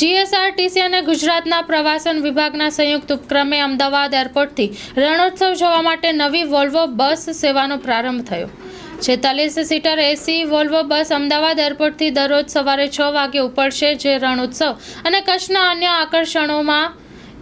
GSRTC અને ગુજરાતના પ્રવાસન વિભાગના સંયુક્ત ઉપક્રમે અમદાવાદ એરપોર્ટથી રણોત્સવ જોવા માટે નવી વોલ્વો બસ સેવાનો પ્રારંભ થયો. છેતાલીસ seater AC Volvo bus Ahmedabad એરપોર્ટથી દરરોજ સવારે છ વાગે ઉપડશે, જે રણોત્સવ અને કચ્છના અન્ય આકર્ષણોમાં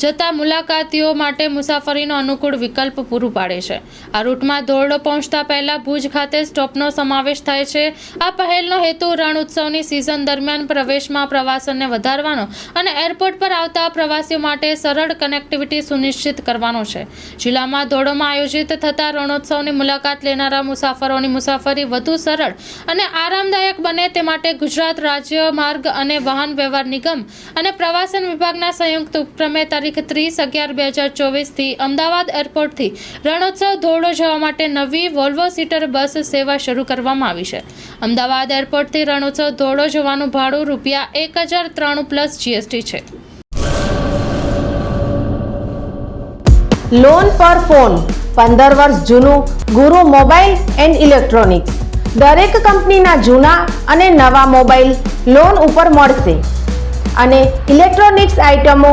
જતા મુલાકાતીઓ માટે મુસાફરીનો અનુકૂળ વિકલ્પ પૂરું પાડે છે. આ રૂટમાં ધોરડો પહોંચતા પહેલા ભુજ ખાતે સ્ટોપનો સમાવેશ થાય છે. આ પહેલનો હેતુ રણ ઉત્સવની સિઝન દરમિયાન પ્રવેશમાં પ્રવાસનને વધારવાનો અને એરપોર્ટ પર આવતા પ્રવાસીઓ માટે સરળ કનેક્ટિવિટી સુનિશ્ચિત કરવાનો છે. જિલ્લામાં ધોરડોમાં આયોજિત થતા રણોત્સવની મુલાકાત લેનારા મુસાફરોની મુસાફરી વધુ સરળ અને આરામદાયક બને તે માટે ગુજરાત રાજ્ય માર્ગ અને વાહન વ્યવહાર નિગમ અને પ્રવાસન વિભાગના સંયુક્ત ઉપક્રમે તારીખ ત્રીસ અગિયાર બે હજાર ચોવીસથી અમદાવાદ એરપોર્ટથી રણોત્સવ ધોરડો જવા માટે નવી વોલ્વો સીટર બસ સેવા શરૂ કરવામાં આવી છે. અમદાવાદ એરપોર્ટથી રણોત્સવ ધોરડો જવાનું ભાડું રૂપિયા એક હજાર ત્રાણું પ્લસ જીએસટી છે. લોન પર ફોન પંદર વર્ષ જૂનું ગુરુ મોબાઈલ એન્ડ ઇલેક્ટ્રોનિક્સ. દરેક કંપનીના જૂના અને નવા મોબાઈલ લોન ઉપર મળશે. અને ઇલેક્ટ્રોનિક્સ આઇટમો